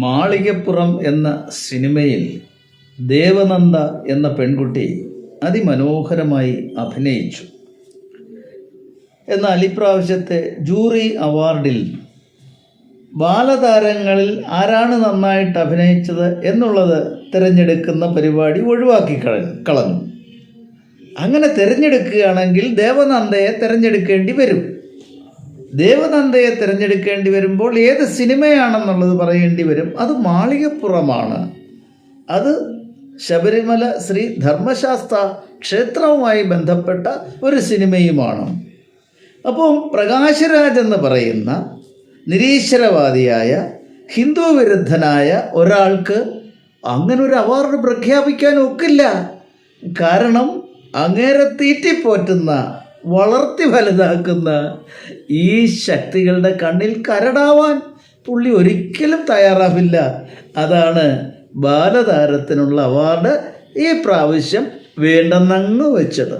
മാളികപ്പുറം എന്ന സിനിമയിൽ ദേവനന്ദ എന്ന പെൺകുട്ടി അതിമനോഹരമായി അഭിനയിച്ചു. എന്നാൽ ഇപ്രാവശ്യത്തെ ജൂറി അവാർഡിൽ ബാലതാരങ്ങളിൽ ആരാണ് നന്നായിട്ട് അഭിനയിച്ചത് എന്നുള്ളത് തിരഞ്ഞെടുക്കുന്ന പരിപാടി ഒഴിവാക്കി കള- കളഞ്ഞു. അങ്ങനെ തിരഞ്ഞെടുക്കുകയാണെങ്കിൽ ദേവനന്ദയെ തിരഞ്ഞെടുക്കേണ്ടി വരും. ദേവനന്ദയെ തിരഞ്ഞെടുക്കേണ്ടി വരുമ്പോൾ ഏത് സിനിമയാണെന്നുള്ളത് പറയേണ്ടി വരും. അത് മാളികപ്പുറമാണ്. അത് ശബരിമല ശ്രീ ധർമ്മശാസ്ത്ര ക്ഷേത്രവുമായി ബന്ധപ്പെട്ട ഒരു സിനിമയുമാണ്. അപ്പോൾ പ്രകാശരാജ് എന്ന് പറയുന്ന നിരീശ്വരവാദിയായ ഹിന്ദു വിരുദ്ധനായ ഒരാൾക്ക് അങ്ങനെ ഒരു അവാർഡ് പ്രഖ്യാപിക്കാൻ ഒക്കില്ല. കാരണം അങ്ങേരെ തീറ്റിപ്പോറ്റുന്ന വളർത്തി വലുതാക്കുന്ന ഈ ശക്തികളുടെ കണ്ണിൽ കരടാവാൻ പുള്ളി ഒരിക്കലും തയ്യാറാവില്ല. അതാണ് ബാലതാരത്തിനുള്ള അവാർഡ് ഈ പ്രാവശ്യം വേണ്ടെന്നങ്ങ് വെച്ചത്.